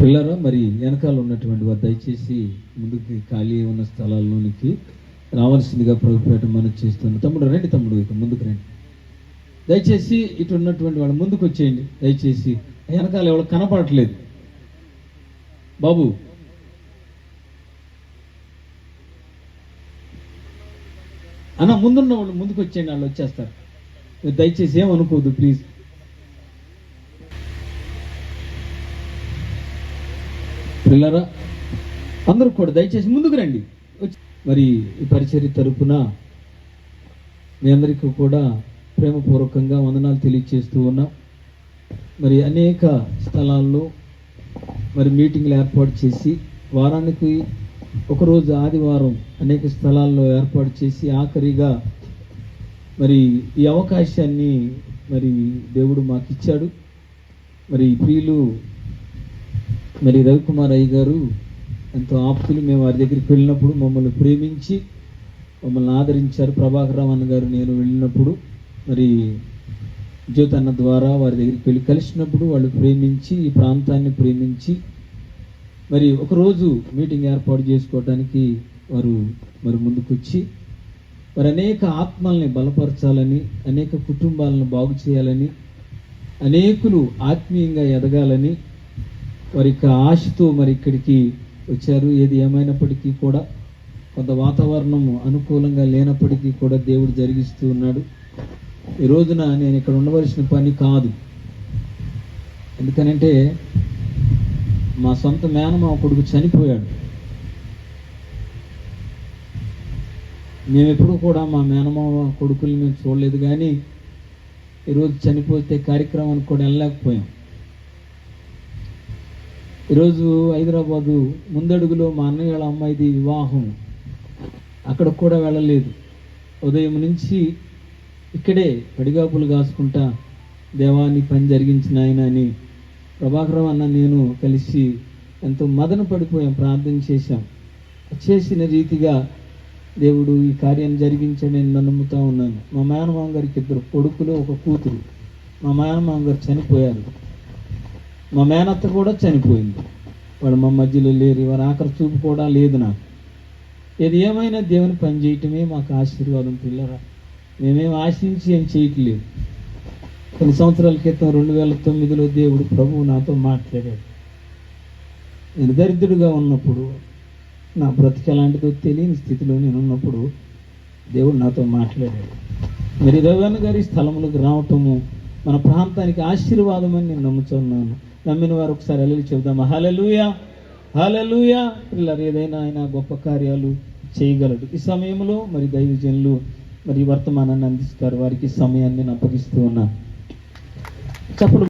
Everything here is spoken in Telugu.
పిల్లరా మరి వెనకాల ఉన్నటువంటి వారు దయచేసి ముందుకి ఖాళీ ఉన్న స్థలాల్లోనికి రావాల్సిందిగా ప్రభుపేట మనం చేస్తుంది తమ్ముడు రండి తమ్ముడు ఇక ముందుకు రండి. దయచేసి ఇటు ఉన్నటువంటి వాళ్ళు ముందుకు వచ్చేయండి. దయచేసి వెనకాల ఎవరు కనపడట్లేదు. బాబు. అన్న ముందున్న వాళ్ళు ముందుకు వచ్చేయండి వాళ్ళు వచ్చేస్తారు. మీరు దయచేసి ఏమనుకోవద్దు ప్లీజ్. పిల్లరా అందరూ కూడా దయచేసి ముందుకు రండి. మరి ఈ పరిచర్య తరపున మీ అందరికీ కూడా ప్రేమపూర్వకంగా వందనాలు తెలియజేస్తూ ఉన్నాం. మరి అనేక స్థలాల్లో మరి మీటింగ్లు ఏర్పాటు చేసి వారానికి ఒకరోజు ఆదివారం అనేక స్థలాల్లో ఏర్పాటు చేసి ఆఖరిగా మరి ఈ అవకాశాన్ని మరి దేవుడు మాకు ఇచ్చాడు మరి ప్రియులు మరి రవికుమార్ అయ్య గారు ఎంతో ఆప్తులు. మేము వారి దగ్గరికి వెళ్ళినప్పుడు మమ్మల్ని ప్రేమించి మమ్మల్ని ఆదరించారు. ప్రభాకర్ రావు అన్న గారు నేను వెళ్ళినప్పుడు మరి జ్యోతి అన్న ద్వారా వారి దగ్గరికి వెళ్ళి కలిసినప్పుడు వాళ్ళు ప్రేమించి ఈ ప్రాంతాన్ని ప్రేమించి మరి ఒకరోజు మీటింగ్ ఏర్పాటు చేసుకోవడానికి వారు మరి ముందుకొచ్చి మరి అనేక ఆత్మల్ని బలపరచాలని అనేక కుటుంబాలను బాగు చేయాలని అనేకులు ఆత్మీయంగా ఎదగాలని వారి యొక్క ఆశతో మరి ఇక్కడికి వచ్చారు. ఏది ఏమైనప్పటికీ కూడా కొంత వాతావరణం అనుకూలంగా లేనప్పటికీ కూడా దేవుడు జరిగిస్తూ ఉన్నాడు. ఈ రోజున నేను ఇక్కడ ఉండవలసిన పని కాదు. ఎందుకనంటే మా సొంత మేనమావ కొడుకు చనిపోయాడు. మేము ఎప్పుడు కూడా మా మేనమావ కొడుకుల్ని మేము చూడలేదు కానీ ఈరోజు చనిపోతే కార్యక్రమానికి కూడా వెళ్ళలేకపోయాం. ఈరోజు హైదరాబాదు ముందడుగులో మా అన్నయ్య వాళ్ళ అమ్మాయిది వివాహం. అక్కడ కూడా వెళ్ళలేదు. ఉదయం నుంచి ఇక్కడే పడిగాపులు కాసుకుంటా దేవాన్ని పని జరిగించిన ఆయన అని. ప్రభాకరం అన్న నేను కలిసి ఎంతో మదన పడిపోయాం ప్రార్థన చేశాం. చేసిన రీతిగా దేవుడు ఈ కార్యం జరిగించని నేను నమ్ముతా ఉన్నాను. మా మేనమామ గారికి ఇద్దరు కొడుకులు ఒక కూతురు. మా మేనమామ గారు చనిపోయారు. మా మేనత్త కూడా చనిపోయింది. వాడు మా మధ్యలో లేరు. వారి ఆఖరి చూపు కూడా లేదు నాకు. ఏది ఏమైనా దేవుని పని చేయటమే మాకు ఆశీర్వాదం పిల్లరా. మేమేం ఆశించి ఏం చేయట్లేదు. కొన్ని సంవత్సరాల క్రితం రెండు వేల తొమ్మిదిలో దేవుడు ప్రభువు నాతో మాట్లాడాడు. నేను దరిద్రుడిగా ఉన్నప్పుడు నా బ్రతికి ఎలాంటిదో తెలియని స్థితిలో నేను ఉన్నప్పుడు దేవుడు నాతో మాట్లాడాడు. మరి రవణ గారి స్థలములకు రావటము మన ప్రాంతానికి ఆశీర్వాదం అని నేను నమ్ముతున్నాను నమ్మిన వారు ఒకసారి అల్లెలు చెబుదాం. హలలుయా హలలుయా పిల్లలు ఏదైనా ఆయన గొప్ప కార్యాలు చేయగలడు. ఈ సమయంలో మరి దైవజనులు మరి వర్తమానాన్ని అందిస్తారు. వారికి సమయాన్ని నేను అప్పగిస్తూ ఉన్నా. చెప్పలు